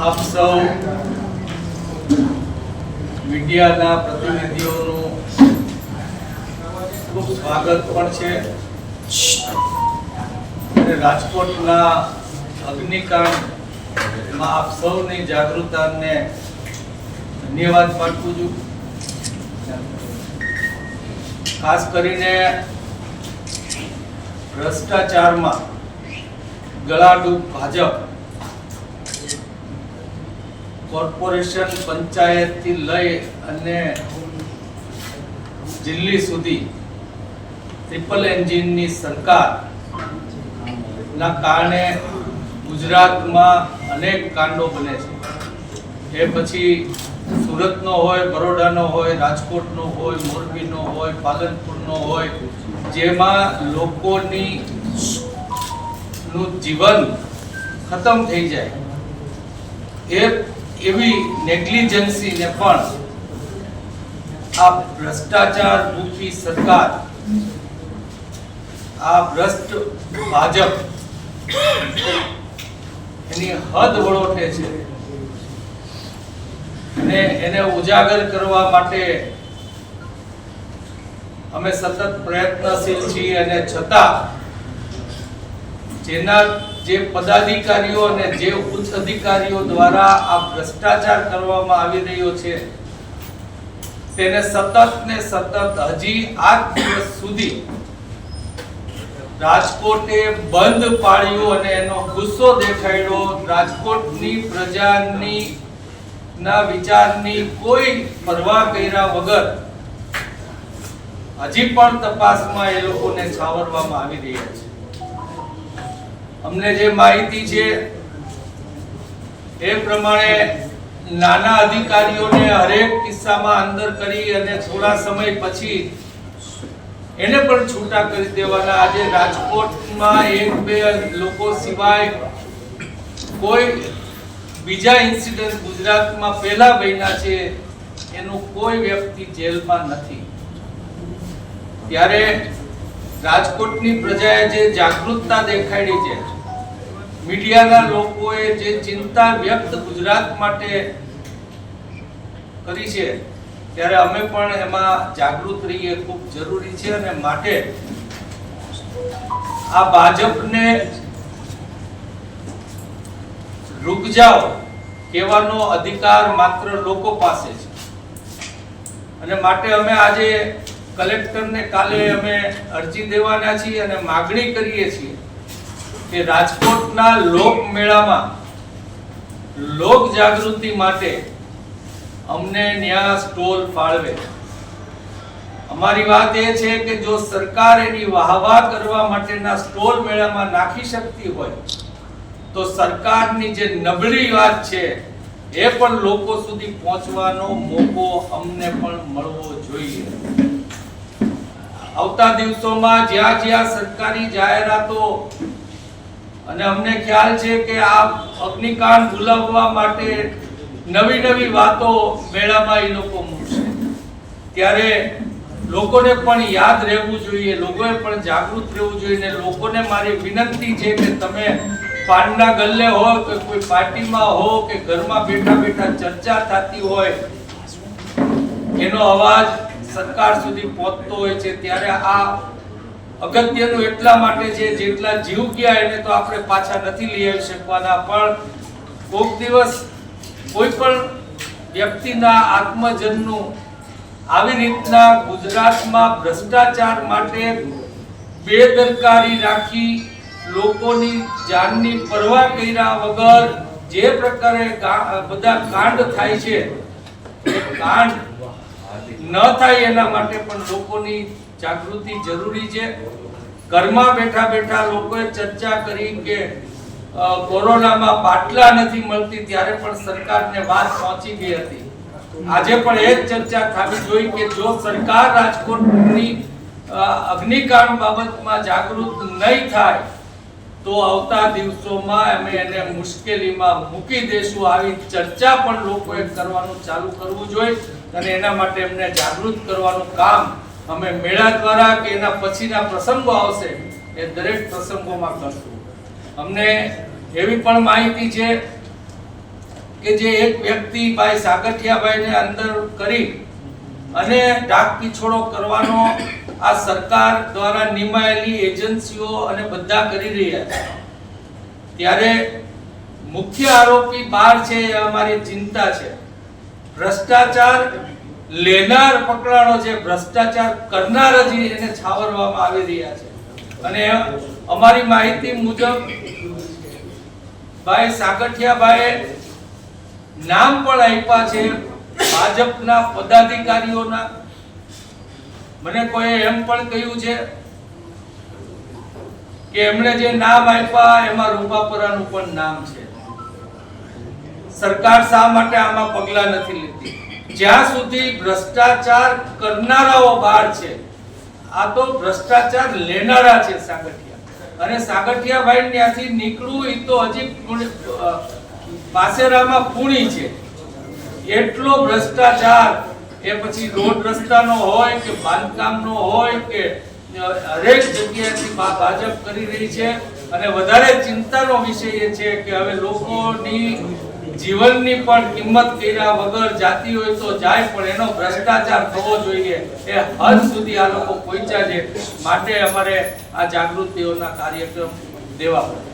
આપ સૌ મીડિયાના પ્રતિનિધિઓનું ખૂબ સ્વાગત પણ છે. રાજકોટના અગ્નિકાંડમાં આપ સૌની જાગૃતતાને ધન્યવાદ પાઠવું છું. ખાસ કરીને ભ્રષ્ટાચારમાં ગળાડૂબ ભાજપ કોર્પોરેશન પંચાયતથી લઈ અને દિલ્હી સુધી ટ્રિપલ એન્જિનની સરકાર ના કારણે ગુજરાતમાં અનેક કાંડો બને છે. એ પછી સુરતનો હોય, બરોડાનો હોય, રાજકોટનો હોય, મોરબીનો હોય, પાલનપુરનો હોય, જેમાં લોકોની નું જીવન ખતમ થઈ જાય. એ એવી નેગ્લિજન્સીને પણ આ ભ્રષ્ટાચાર રૂપી સરકાર, આ ભ્રષ્ટ ભાજપ એની હદ વળોટે છે. અને એને ઉજાગર કરવા માટે અમે સતત પ્રયત્નશીલ છીએ અને છતાં જેના જે પદાધિકારીઓ અને જે ઉચ્ચ અધિકારીઓ દ્વારા આ ભ્રષ્ટાચાર કરવામાં આવી રહ્યો છે, તેને સતત ને સતત હજી આજ દિવસ સુધી રાજકોટે બંધ પાડ્યું અને એનો ગુસ્સો દેખાડ્યો. રાજકોટની પ્રજાની ના વિચારની કોઈ પરવા કર્યા વગર હજી પણ તપાસમાં એ લોકોને છાવરવામાં આવી રહ્યા છે. અમને જે માહિતી છે, એ પ્રમાણે નાના અધિકારીઓને હરેક કિસ્સામાં અંદર કરી અને થોડા સમય પછી એને પણ છૂટા કરી દેવાના. આજે રાજકોટમાં એક બે લોકો સિવાય કોઈ બીજા ઇન્સિડન્ટ ગુજરાતમાં પહેલા બન્યા છે, એનું કોઈ વ્યક્તિ જેલમાં નથી. ત્યારે રાજકોટની પ્રજાએ જે જાગૃતતા દેખાડી છે, મીડિયાના લોકોએ જે ચિંતા વ્યક્ત ગુજરાત માટે કરી છે, ત્યારે અમે પણ એમાં જાગૃત રહીએ ખૂબ જરૂરી છે અને માટે આ ભાજપને રૂક જાઓ કહેવાનો અધિકાર માત્ર લોકો પાસે છે. અને માટે અમે આજે કલેક્ટરને કાલે અમે અરજી દેવાના છીએ અને માગણી કરીએ છીએ કે રાજકોટના લોક મેળામાં લોક જાગૃતિ માટે અમને ન્યા સ્ટોલ ફાળવે. અમારી વાત એ છે કે જો સરકાર એની વાહવા કરવા માટેના સ્ટોલ મેળામાં નાખી શકતી હોય, તો સરકારની જે નબળી વાત છે, એ પણ લોકો સુધી પહોંચવાનો મોકો અમને પણ મળવો જોઈએ. આવતા દિવસોમાં જ્યાં જ્યાં સરકારી જાહેરાતો, અને અમને ખ્યાલ છે કે આ અગ્નિકાંડ ભૂલાવવા માટે નવી નવી વાતો મેળામાં એ લોકો મૂકશે. ત્યારે લોકોને પણ યાદ રહેવું જોઈએ, લોકોએ પણ જાગૃત રહેવું જોઈએ, ને લોકોને મારી વિનંતી છે કે તમે પાનના ગલ્લે હો કે કોઈ પાર્ટીમાં હો કે ઘરમાં બેઠા બેઠા ચર્ચા થતી હોય, એનો અવાજ સરકાર સુધી પહોંચતો હોય છે, ત્યારે આ અગત્યનું એટલા માટે છે, જેટલા જીવ ગયા એને તો આપણે પાછા નથી લઈ આવી શકવાના, પણ કોઈક દિવસ કોઈ પણ વ્યક્તિના આત્મજનનું આવી રીતના ગુજરાતમાં ભ્રષ્ટાચાર માટે બેદરકારી રાખી લોકોની જાનની પરવા કર્યા વગર જે પ્રકારે બધા કાંડ થાય છે, એ કાંડ ન થાય એના માટે પણ લોકોની જાગૃતિ જરૂરી છે. ઘરમાં બેઠા બેઠા લોકોએ ચર્ચા કરી કે કોરોનામાં બાટલા નથી મળતી ત્યારે પણ સરકારને વાત પહોંચી ગઈ હતી. આજે પણ એ જ ચર્ચા થવી જોઈએ કે જો સરકાર રાજકોટની અગ્નિકાંડ બાબતમાં જાગૃત નહીં થાય, તો આવતા દિવસોમાં અમે એને મુશ્કેલીમાં મૂકી દેશું. આવી ચર્ચા પણ લોકોએ કરવાનું ચાલુ કરવું જોઈએ. અને એના માટે એમને જાગૃત કરવાનું કામ અમે મેળા દ્વારા કે એના પછીના પ્રસંગો આવશે, એ દરેક પ્રસંગોમાં કરશું. અમને એવી પણ માહિતી છે કે જે એક વ્યક્તિ ભાઈ સાગઠિયાભાઈને અંદર કરી અને ડાક પીછોડો કરવાનો આ સરકાર દ્વારા નિમાયેલી એજન્સીઓ અને બધા કરી રહ્યા છે. ત્યારે મુખ્ય આરોપી બાર છે એ અમારી ચિંતા છે. ભ્રષ્ટાચાર લેનાર પકડાણો છે ભ્રષ્ટાચાર કરનાર જ એને છાવરવામાં આવી રહ્યા છે. અને અમારી માહિતી મુજબ ભાઈ સાગઠિયાભાઈએ નામ પણ આપ્યા છે ભાજપના પદાધિકારીઓના. મને કોઈ એમ પણ કહ્યું છે કે એમણે જે નામ આપ્યા એમાં રૂપાપરાનું પણ નામ છે. સરકાર શા માટે આમાં પગલા નથી લેતી? જ્યાં સુધી ભ્રષ્ટાચાર કરનારાઓ બહાર છે, આ તો ભ્રષ્ટાચાર લેનારા છે સાગઠિયા. અને સાગઠિયાભાઈ ત્યાંથી નીકળવું એ તો હજી પાસેરામાં પૂણી છે. એટલો ભ્રષ્ટાચાર એ પછી રોડ રસ્તાનો હોય કે બાંધકામનો હોય કે હરેક જગ્યાએથી ભાજપ કરી રહી છે. અને વધારે ચિંતાનો વિષય એ છે કે હવે લોકોની જીવનની પણ કિંમત કર્યા વગર જાતી હોય તો જાય, પણ એનો ભ્રષ્ટાચાર થવો જોઈએ. એ હદ સુધી આ લોકો પહોંચ્યા છે. માટે અમારે આ જાગૃતિઓના કાર્યક્રમ દેવા પડે.